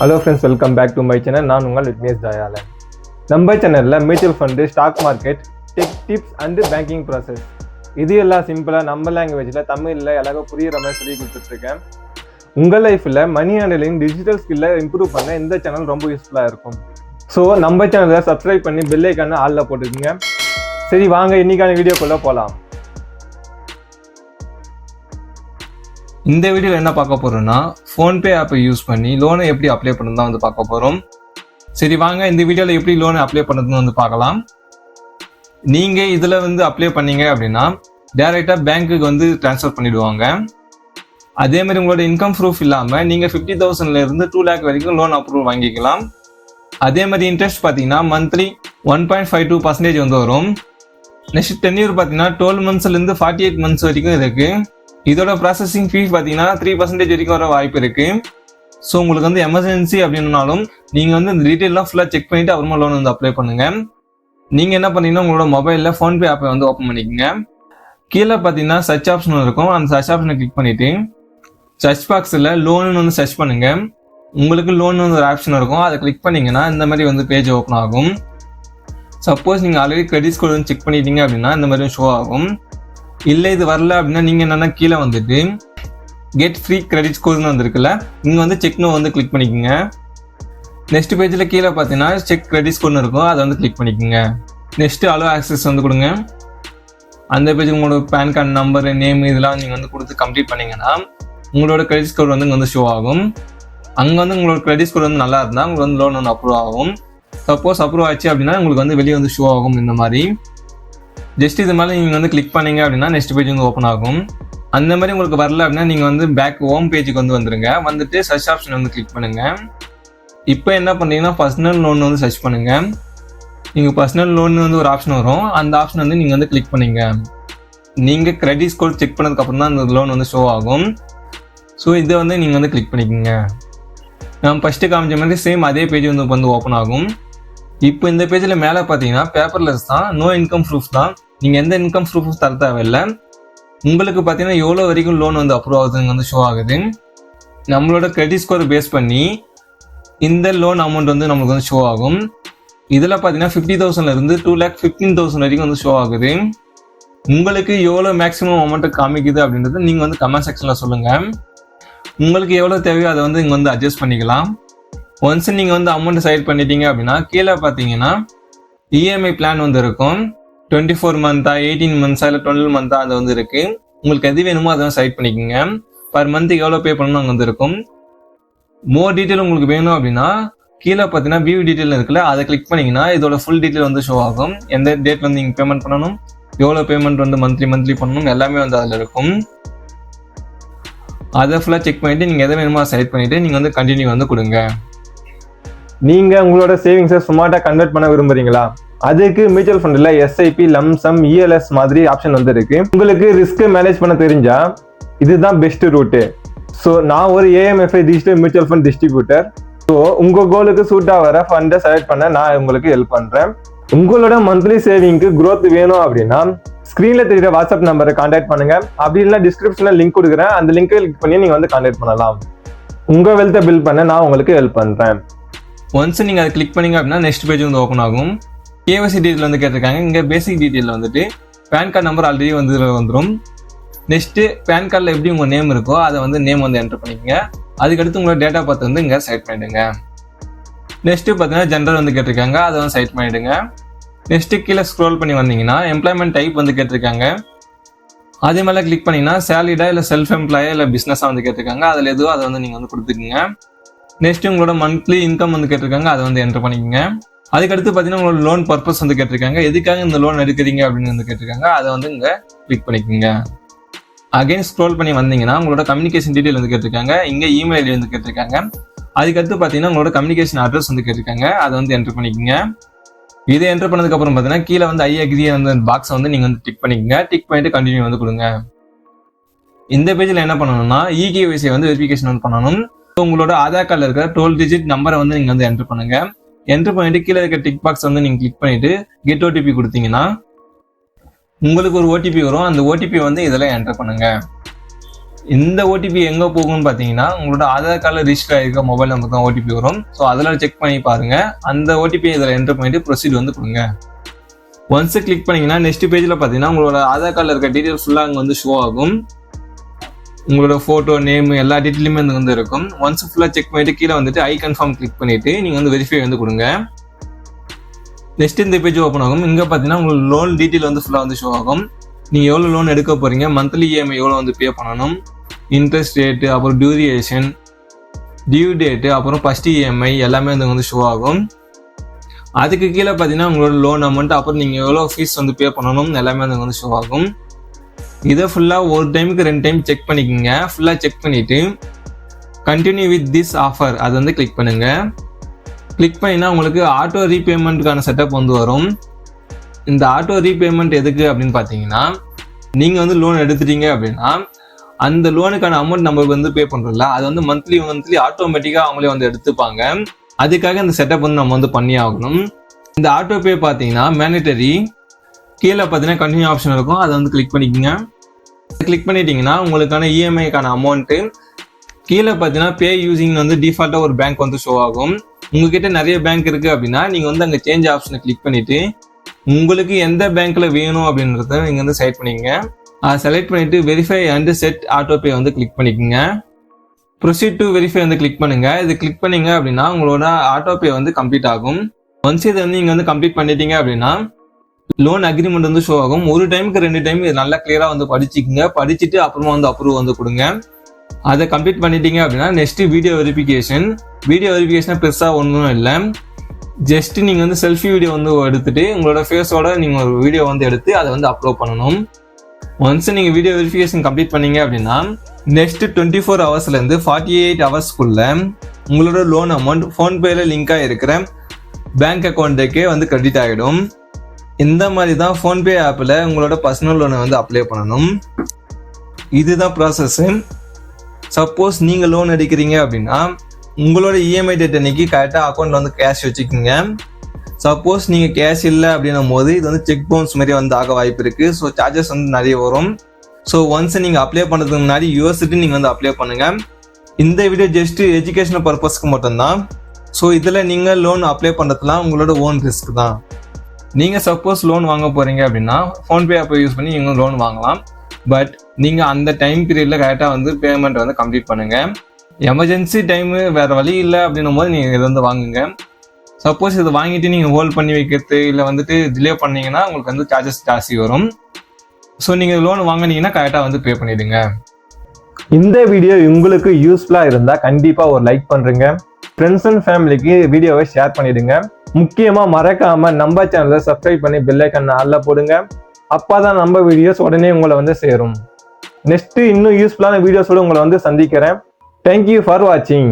Hello friends welcome back to my channel நான் உங்கள் விக்னேஷ் தயாளன். நம்ம சேனலில் mutual fund stock market tech tips and banking process இது எல்லாம் சிம்பிளாக நம்ம லாங்குவேஜில் தமிழில் எல்லாருக்கும் புரியுற மாதிரி சொல்லி கொடுத்துட்ருக்கேன். உங்கள் லைஃப்பில் மணி ஹேண்டலிங் டிஜிட்டல் ஸ்கில்லை இம்ப்ரூவ் பண்ண இந்த சேனல் ரொம்ப யூஸ்ஃபுல்லாக இருக்கும். ஸோ நம்ம சேனலை சப்ஸ்கிரைப் பண்ணி பெல்லைக்கான ஆளில் போட்டுக்கோங்க. சரி வாங்க இன்னைக்கான வீடியோக்குள்ளே போகலாம் இந்த வீடியோவில் என்ன பார்க்க போகிறோன்னா ஃபோன்பே ஆப்பை யூஸ் பண்ணி லோனை எப்படி அப்ளை பண்ணணும் தான் வந்து பார்க்க போகிறோம் சரி வாங்க இந்த வீடியோவில் எப்படி லோனை அப்ளை பண்ணுறதுன்னு வந்து பார்க்கலாம். நீங்கள் இதில் வந்து அப்ளை பண்ணீங்க அப்படின்னா டேரெக்டாக பேங்க்குக்கு வந்து ட்ரான்ஸ்ஃபர் பண்ணிவிடுவாங்க அதே மாதிரி உங்களோட இன்கம் ப்ரூஃப் இல்லாமல் நீங்கள் ஃபிஃப்டி தௌசண்ட்லேருந்து டூ லேக் வரைக்கும் லோன் அப்ரூவல் வாங்கிக்கலாம். அதே மாதிரி இன்ட்ரெஸ்ட் பார்த்தீங்கன்னா monthly one point five two percentage வந்து வரும். நெக்ஸ்ட் டென்யூர் பார்த்தீங்கன்னா டுவெல் மந்த்ஸ்லேருந்து ஃபார்ட்டி எயிட் மந்த்ஸ் வரைக்கும் இருக்குது இதோட ப்ராசஸிங் ஃபீஸ் பார்த்தீங்கன்னா த்ரீ பர்சன்டேஜ் வரைக்கும் வர வாய்ப்பு இருக்குது ஸோ உங்களுக்கு வந்து எமர்ஜென்சி அப்படின்னாலும் நீங்கள் வந்து இந்த டீட்டெயிலாம் ஃபுல்லாக செக் பண்ணிவிட்டு அப்புறமா லோன் வந்து அப்ளை பண்ணுங்கள் நீங்கள் என்ன பண்ணீங்கன்னா உங்களோட மொபைலில் ஃபோன்பே ஆப்பை வந்து ஓப்பன் பண்ணிக்கோங்க. கீழே பார்த்தீங்கன்னா சர்ச் ஆப்ஷன் இருக்கும். அந்த சர்ச் ஆப்ஷனை கிளிக் பண்ணிவிட்டு சர்ச் பாக்ஸில் லோனுன்னு வந்து சர்ச் பண்ணுங்கள் உங்களுக்கு லோன் வந்து ஒரு ஆப்ஷன் இருக்கும். அதை கிளிக் பண்ணிங்கன்னா இந்த மாதிரி வந்து பேஜ் ஓப்பன் ஆகும். சப்போஸ் நீங்கள் ஆல்ரெடி கிரெடிட் ஸ்கோர் வந்து செக் பண்ணிட்டீங்க அப்படின்னா இந்த மாதிரி ஷோ ஆகும். இல்லை இது வரல அப்படின்னா நீங்கள் என்னென்னா கீழே வந்துட்டு கெட் ஃப்ரீ கிரெடிட் ஸ்கோர்னு வந்திருக்குல்ல இங்கே வந்து செக்னு வந்து கிளிக் பண்ணிக்கோங்க. நெக்ஸ்ட் பேஜில் கீழே பார்த்தீங்கன்னா செக் கிரெடிட் ஸ்கோர்னு இருக்கும் அதை வந்து கிளிக் பண்ணிக்கோங்க. நெக்ஸ்ட்டு அலோ ஆக்சஸ் வந்து கொடுங்க. அந்த பேஜ் உங்களோட பேன் கார்டு நம்பர் நேம் இதெல்லாம் நீங்கள் வந்து கொடுத்து கம்ப்ளீட் பண்ணிங்கன்னா உங்களோட கிரெடிட் ஸ்கோர் வந்து இங்கே வந்து ஷோ ஆகும். அங்கே வந்து உங்களோட கிரெடிட் ஸ்கோர் வந்து நல்லா இருந்தால் உங்களுக்கு வந்து லோன் வந்து அப்ரூவ் ஆகும். சப்போஸ் அப்ரூவ் ஆச்சு அப்படின்னா உங்களுக்கு வந்து வெளியே வந்து ஷோ ஆகும் இந்த மாதிரி. ஜஸ்ட் இது மேலே நீங்கள் வந்து கிளிக் பண்ணீங்க அப்படின்னா நெக்ஸ்ட் பேஜ் வந்து ஓப்பன் ஆகும். அந்த மாதிரி உங்களுக்கு வரல அப்படின்னா நீங்கள் வந்து பேக் ஹோம் பேஜுக்கு வந்து வந்துருங்க. வந்துட்டு சர்ச் ஆப்ஷன் வந்து கிளிக் பண்ணுங்கள் இப்போ என்ன பண்ணுறீங்கன்னா பர்சனல் லோன் வந்து சர்ச் பண்ணுங்கள் நீங்கள் பர்சனல் லோன் வந்து ஒரு ஆப்ஷன் வரும். அந்த ஆப்ஷன் வந்து நீங்கள் வந்து கிளிக் பண்ணுங்க. நீங்கள் கிரெடிட் ஸ்கோர் செக் பண்ணதுக்கப்புறம் தான் அந்த லோன் வந்து ஷோ ஆகும். ஸோ இதை வந்து நீங்கள் வந்து கிளிக் பண்ணிக்கோங்க. நான் ஃபஸ்ட்டு காமிச்ச மாதிரி சேம் அதே பேஜ் வந்து வந்து ஓப்பன் ஆகும். இப்போ இந்த பேஜில் மேலே பார்த்தீங்கன்னா பேப்பர்லெஸ் தான் நோ இன்கம் ப்ரூஃப் தான். நீங்கள் எந்த இன்கம் ப்ரூஃப் தர தேவையில்லை. உங்களுக்கு பார்த்தீங்கன்னா எவ்வளோ வரைக்கும் லோன் வந்து அப்ரூவ் ஆகுதுங்க வந்து ஷோ ஆகுது. நம்மளோட கிரெடிட் ஸ்கோர் பேஸ் பண்ணி இந்த லோன் அமௌண்ட் வந்து நம்மளுக்கு வந்து ஷோ ஆகும். இதில் பார்த்தீங்கன்னா ஃபிஃப்டி தௌசண்ட்லேருந்து டூ லேக் ஃபிஃப்டீன் தௌசண்ட் வரைக்கும் வந்து ஷோ ஆகுது. உங்களுக்கு எவ்வளோ மேக்ஸிமம் அமௌண்ட்டு காமிக்குது அப்படின்றத நீங்கள் வந்து கமெண்ட் செக்ஷனில் சொல்லுங்கள் உங்களுக்கு எவ்வளோ தேவையோ அதை வந்து இங்கே வந்து அட்ஜஸ்ட் பண்ணிக்கலாம். ஒன்ஸ் நீங்கள் வந்து அமௌண்ட் சைட் பண்ணிட்டீங்க அப்படின்னா கீழே பார்த்தீங்கன்னா இஎம்ஐ பிளான் வந்து இருக்கும். டுவெண்ட்டி ஃபோர் மந்த்தா எயிட்டீன் மந்த்ஸா இல்லை டுவெல் மந்த்தா அது வந்து இருக்கு. உங்களுக்கு எது வேணுமோ அதை செலக்ட் பண்ணிக்கோங்க. பர் மந்த்துக்கு எவ்வளோ பே பண்ணணும் அங்கே வந்து இருக்கும் மோர் டீட்டெயில் உங்களுக்கு வேணும் அப்படின்னா கீழே பார்த்தீங்கன்னா வியூ டீட்டெயில் இருக்குல்ல அதை கிளிக் பண்ணீங்கன்னா இதோட ஃபுல் டீட்டெயில் வந்து ஷோ ஆகும். எந்த டேட் வந்து நீங்கள் பேமெண்ட் பண்ணணும் எவ்வளோ பேமெண்ட் வந்து மந்த்லி மந்த்லி பண்ணணும் எல்லாமே வந்து அதில் இருக்கும். அதை ஃபுல்லாக செக் பண்ணிவிட்டு நீங்கள் எதை வேணுமோ செலக்ட் பண்ணிவிட்டு நீங்கள் வந்து கண்டினியூ வந்து கொடுங்க. நீங்கள் உங்களோட சேவிங்ஸை ஸ்மார்ட்டாக கன்வெர்ட் பண்ண விரும்புறீங்களா? அதுக்கு மியூச்சுவல் ஃபண்டில் எஸ்ஐபி லம்சம் இஎல்எஸ் மாதிரி ஆப்ஷன் வந்து இருக்கு உங்களுக்கு ரிஸ்க் மேனேஜ் பண்ண தெரிஞ்சா இதுதான் பெஸ்ட் ரூட்டு ஸோ நான் ஒரு AMFI digital mutual fund distributor so உங்கள் கோலுக்கு சூட்டாக வர ஃபண்டை செலக்ட் பண்ண நான் உங்களுக்கு ஹெல்ப் பண்ணுறேன் உங்களோட மந்த்லி சேவிங்க்கு க்ரோத் வேணும் அப்படின்னா ஸ்க்ரீனில் தெரியுற வாட்ஸ்அப் நம்பரை காண்டாக்ட் பண்ணுங்க. அப்படி இல்லைனா டிஸ்கிரிப்ஷனில் லிங்க் கொடுக்குறேன். அந்த லிங்கை கிளிக் பண்ணி நீங்கள் வந்து காண்டாக்ட் பண்ணலாம். உங்கள் வெல்த்தை பில்ட் பண்ண நான் உங்களுக்கு ஹெல்ப் பண்ணுறேன் ஒன்ஸ் நீங்கள் அதை கிளிக் பண்ணீங்க அப்படின்னா நெக்ஸ்ட் பேஜ் வந்து ஓப்பன் ஆகும். கேஒசி டீட்டெயில் வந்து கேட்டிருக்காங்க. இங்கே பேசிக் டீட்டெயில் வந்துட்டு பேன் கார்டு நம்பர் ஆல்ரெடி வந்து வந்துடும் நெக்ஸ்ட்டு பேன் கார்டில் எப்படி உங்கள் நேம் இருக்கோ அதை வந்து நேம் வந்து என்டர் பண்ணிக்கோங்க. அதுக்கடுத்து உங்களோட டேட்டா பார்த்து வந்து இங்கே செலக்ட் பண்ணிடுங்க. நெக்ஸ்ட்டு பார்த்தீங்கன்னா ஜென்ரல் வந்து கேட்டிருக்காங்க. அதை வந்து செலக்ட் பண்ணிவிடுங்க நெக்ஸ்ட்டு கீழே ஸ்க்ரோல் பண்ணி வந்தீங்கன்னா எம்ப்ளாய்மெண்ட் டைப் வந்து கேட்டிருக்காங்க. அதே மேலே கிளிக் பண்ணிங்கன்னா சேலரிடா இல்லை செல்ஃப் எம்ப்ளாயா இல்லை பிஸ்னஸாக வந்து கேட்டிருக்காங்க. அதில் எதுவோ அதை வந்து நீங்கள் வந்து கொடுத்துக்குங்க. நெக்ஸ்ட்டு உங்களோட மந்த்லி இன்கம் வந்து கேட்டிருக்காங்க. அதை வந்து என்டர் பண்ணிக்கோங்க. அதுக்கடுத்து பார்த்தீங்கன்னா உங்களோட லோன் பர்பஸ் வந்து கேட்டிருக்காங்க. எதுக்காக இந்த லோன் எடுக்கிறீங்க அப்படின்னு வந்து கேட்டிருக்காங்க. அதை வந்து இங்கே கிளிக் பண்ணிக்கோங்க. அகைன் ஸ்க்ரோல் பண்ணி வந்தீங்கன்னா உங்களோட கம்யூனிகேஷன் டீட்டெயில் வந்து கேட்டிருக்காங்க. இங்கே இமெயில் ஐடி வந்து கேட்டிருக்காங்க. அதுக்கடுத்து பார்த்தீங்கன்னா உங்களோட கம்யூனிகேஷன் அட்ரஸ் வந்து கேட்டிருக்காங்க. அதை வந்து என்டர் பண்ணிக்கோங்க. இதை என்டர் பண்ணதுக்கப்புறம் பார்த்தீங்கன்னா கீழே வந்து ஐ அக்ரி அந்த பாக்ஸை வந்து நீங்கள் வந்து டிக் பண்ணிக்கோங்க. டிக் பண்ணிட்டு கண்டினியூ வந்து கொடுங்க. இந்த பேஜில் என்ன பண்ணணும்னா இகேவிசி வந்து வெரிஃபிகேஷன் வந்து பண்ணணும். உங்களோட ஆதார் கார்டில் இருக்கிற டுவெல் டிஜிட் நம்பரை வந்து நீங்கள் வந்து என்டர் பண்ணுங்கள் என்ட்ரு பண்ணிட்டு கீழே இருக்க டிக் பாக்ஸ் வந்து நீங்கள் கிளிக் பண்ணிட்டு கெட் ஓடிபி கொடுத்தீங்கன்னா உங்களுக்கு ஒரு ஓடிபி வரும். அந்த ஓடிபி வந்து இதில் என்டர் பண்ணுங்க. இந்த ஓடிபி எங்கே போகும்னு பார்த்தீங்கன்னா உங்களோட ஆதார் கார்டில் ரிஜிஸ்டர் ஆகிருக்க மொபைல் நம்பர் தான் ஓடிபி வரும். ஸோ அதில் செக் பண்ணி பாருங்கள் அந்த ஓடிபி இதில் என்டர் பண்ணிட்டு ப்ரொசீட் வந்து கொடுங்க. ஒன்ஸ் கிளிக் பண்ணிங்கன்னா நெக்ஸ்ட் பேஜில் பார்த்தீங்கன்னா உங்களோட ஆதார் கார்டில் இருக்க டீட்டெயில்ஸ் ஃபுல்லாக அங்கே வந்து ஷோ ஆகும். உங்களோட ஃபோட்டோ நேம் எல்லா டீட்டெயிலுமே அங்கே வந்து இருக்கும் ஒன்ஸ் ஃபுல்லாக செக் பண்ணிட்டு கீழே வந்துட்டு ஐ கன்ஃபார்ம் கிளிக் பண்ணிவிட்டு நீங்கள் வந்து வெரிஃபை வந்து கொடுங்க. நெக்ஸ்ட் இந்த பேஜ் ஓப்பன் ஆகும். இங்கே பார்த்தீங்கன்னா உங்களுக்கு லோன் டீட்டெயில் வந்து ஃபுல்லாக வந்து ஷோ ஆகும். நீங்கள் எவ்வளோ லோன் எடுக்க போகிறீங்க மந்த்லி இஎம்ஐ எவ்வளோ வந்து பே பண்ணணும்? இன்ட்ரெஸ்ட் ரேட்டு அப்புறம் டியூரியேஷன் டியூ டேட்டு அப்புறம் ஃபஸ்ட் இஎம்ஐ எல்லாமே வந்து வந்து ஷோ ஆகும். அதுக்கு கீழே பார்த்தீங்கன்னா உங்களோட லோன் அமௌண்ட் அப்புறம் நீங்கள் எவ்வளோ ஃபீஸ் வந்து பே பண்ணணும்? எல்லாமே வந்து வந்து ஷோ ஆகும். இதை ஃபுல்லாக ஒரு டைமுக்கு ரெண்டு டைம் செக் பண்ணிக்கோங்க. ஃபுல்லாக செக் பண்ணிவிட்டு கண்டினியூ வித் திஸ் ஆஃபர் அதை வந்து கிளிக் பண்ணுங்கள் கிளிக் பண்ணினா உங்களுக்கு ஆட்டோ ரீபேமெண்ட்டுக்கான செட்டப் வந்து வரும். இந்த ஆட்டோ ரீபேமெண்ட் எதுக்கு அப்படின்னு பார்த்தீங்கன்னா நீங்கள் வந்து லோன் எடுத்துட்டீங்க அப்படின்னா அந்த லோனுக்கான அமௌண்ட் நம்ம வந்து பே பண்ணுறோம்ல அது வந்து மந்த்லி மந்த்லி ஆட்டோமேட்டிக்காக அவங்களே வந்து எடுத்துப்பாங்க. அதுக்காக இந்த செட்டப் வந்து நம்ம வந்து பண்ணி ஆகணும். இந்த ஆட்டோ பே பார்த்தீங்கன்னா மேனிட்டரி கீழே பார்த்தீங்கன்னா கண்டினியூ ஆப்ஷன் இருக்கும். அதை வந்து கிளிக் பண்ணிக்கோங்க. கிளிக் பண்ணிட்டீங்கன்னா உங்களுக்கான இஎம்ஐக்கான அமௌண்ட்டு கீழே பார்த்தீங்கன்னா பே யூசிங் வந்து டிஃபால்ட்டாக ஒரு பேங்க் வந்து ஷோ ஆகும். உங்ககிட்ட நிறைய பேங்க் இருக்குது அப்படின்னா நீங்கள் வந்து அங்கே சேஞ்ச் ஆப்ஷனை கிளிக் பண்ணிவிட்டு உங்களுக்கு எந்த பேங்க்கில் வேணும் அப்படின்றத நீங்கள் வந்து செலக்ட் பண்ணிக்கங்க. அதை செலக்ட் பண்ணிவிட்டு வெரிஃபை அண்ட் செட் ஆட்டோபே வந்து கிளிக் பண்ணிக்கோங்க. ப்ரொசீட் டு வெரிஃபை வந்து கிளிக் பண்ணுங்கள் இது கிளிக் பண்ணிங்க அப்படின்னா உங்களோட ஆட்டோபே வந்து கம்ப்ளீட் ஆகும். ஒன்ஸ் இதை வந்து நீங்கள் வந்து கம்ப்ளீட் பண்ணிட்டீங்க அப்படின்னா லோன் அக்ரிமெண்ட் வந்து ஷோ ஆகும். ஒரு டைமுக்கு ரெண்டு டைம் இது நல்லா கிளியராக வந்து படிச்சுக்கோங்க. படிச்சுட்டு அப்புறமா வந்து அப்ரூவ் வந்து கொடுங்க. அதை கம்ப்ளீட் பண்ணிட்டீங்க அப்படின்னா next video verification video verification பெருசாக ஒன்றும் இல்லை. ஜஸ்ட் நீங்கள் வந்து செல்ஃபி வீடியோ வந்து எடுத்துட்டு உங்களோட ஃபேஸோட நீங்கள் ஒரு வீடியோ வந்து எடுத்து அதை வந்து அப்லோட் பண்ணணும். ஒன்ஸ் நீங்கள் வீடியோ வெரிஃபிகேஷன் கம்ப்ளீட் பண்ணீங்க அப்படின்னா நெக்ஸ்ட் டுவெண்ட்டி ஃபோர் ஹவர்ஸ்லேருந்து ஃபார்ட்டி எயிட் ஹவர்ஸ்க்குள்ள உங்களோட லோன் அமௌண்ட் ஃபோன்பேயில் லிங்காக இருக்கிற பேங்க் அக்கௌண்ட்டுக்கே வந்து கிரெடிட் ஆகிடும் இந்த மாதிரி தான் ஃபோன்பே ஆப்பில் உங்களோட பர்சனல் லோனை வந்து அப்ளை பண்ணணும். இதுதான் ப்ராசஸ்ஸு சப்போஸ் நீங்கள் லோன் எடுக்கிறீங்க அப்படின்னா உங்களோட இஎம்ஐ டேட் அன்னைக்கு கரெக்டாக அக்கௌண்ட்டில் வந்து கேஷ் வச்சுக்கோங்க. சப்போஸ் நீங்கள் கேஷ் இல்லை அப்படின்னும் போது இது வந்து செக் பவுன்ஸ் மாதிரி வந்து ஆக வாய்ப்பு இருக்குது ஸோ சார்ஜஸ் வந்து நிறைய வரும். ஸோ ஒன்ஸ் நீங்கள் அப்ளை பண்ணுறதுக்கு முன்னாடி யூஎஸ்சிட்டி நீங்கள் வந்து அப்ளை பண்ணுங்கள் இந்த வீடியோ ஜஸ்ட் எஜுகேஷனல் பர்பஸ்க்கு மட்டும்தான். ஸோ இதில் நீங்கள் லோன் அப்ளை பண்ணுறதுலாம் உங்களோட ஓன் ரிஸ்க் தான். நீங்கள் சப்போஸ் லோன் வாங்க போகிறீங்க அப்படின்னா ஃபோன்பே ஆப்பை யூஸ் பண்ணி நீங்கள் லோன் வாங்கலாம். பட் நீங்கள் அந்த டைம் பீரியடில் கரெக்டாக வந்து பேமெண்ட் வந்து கம்ப்ளீட் பண்ணுங்கள் எமர்ஜென்சி டைமு வேறு வழி இல்லை அப்படின்னும் போது நீங்கள் இதை வந்து வாங்குங்க. சப்போஸ் இதை வாங்கிட்டு நீங்கள் ஹோல்ட் பண்ணி வைக்கிறது இல்லை வந்துட்டு டிலே பண்ணீங்கன்னா உங்களுக்கு வந்து சார்ஜஸ் ஜாஸ்தி வரும். ஸோ நீங்கள் லோன் வாங்குனீங்கன்னா கரெக்டாக வந்து பே பண்ணிடுங்க. இந்த வீடியோ உங்களுக்கு யூஸ்ஃபுல்லாக இருந்தால் கண்டிப்பாக ஒரு லைக் பண்ணுறேங்க ஃப்ரெண்ட்ஸ் அண்ட் ஃபேமிலிக்கு வீடியோவை ஷேர் பண்ணிவிடுங்க முக்கியமாக மறக்காம நம்ம சேனலை சப்ஸ்கிரைப் பண்ணி பெல் ஆளில் போடுங்க. அப்போ தான் நம்ம வீடியோஸ் உடனே உங்களை வந்து சேரும். நெக்ஸ்ட் இன்னும் யூஸ்ஃபுல்லான வீடியோஸோட உங்களை வந்து சந்திக்கிறேன். தேங்க்யூ ஃபார் வாட்சிங்